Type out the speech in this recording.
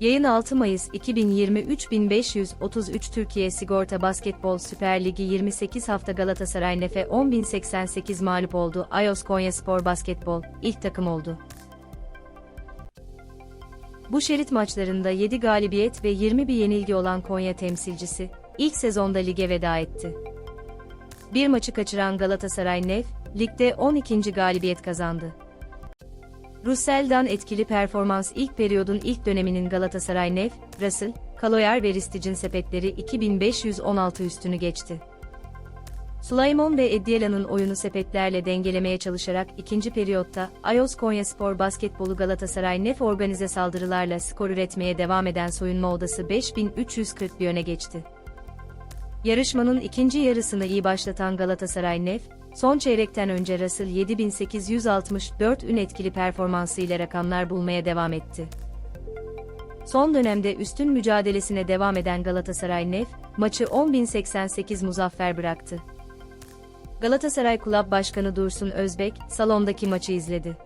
Yayın 6 Mayıs 2023 1533 Türkiye Sigorta Basketbol Süper Ligi 28 hafta Galatasaray Nefe 10.088 mağlup oldu. Ayos Konya Spor Basketbol ilk takım oldu. Bu şerit maçlarında 7 galibiyet ve 20 bir yenilgi olan Konya temsilcisi, ilk sezonda lige veda etti. Bir maçı kaçıran Galatasaray Nef, ligde 12. galibiyet kazandı. Russell'dan etkili performans ilk periyodun ilk döneminin Galatasaray Nef, Russell, Kaloyer ve Ristic'in sepetleri 2516 üstünü geçti. Sulaymon ve Ediela'nın oyunu sepetlerle dengelemeye çalışarak ikinci periyotta Ayos Konyaspor basketbolu Galatasaray Nef organize saldırılarla skor üretmeye devam eden soyunma odası 5340 bir öne geçti. Yarışmanın ikinci yarısını iyi başlatan Galatasaray Nef, son çeyrekten önce Russell 7864 ün etkili performansıyla rakamlar bulmaya devam etti. Son dönemde üstün mücadelesine devam eden Galatasaray Nef, maçı 10.088 muzaffer bıraktı. Galatasaray Kulüp Başkanı Dursun Özbek, salondaki maçı izledi.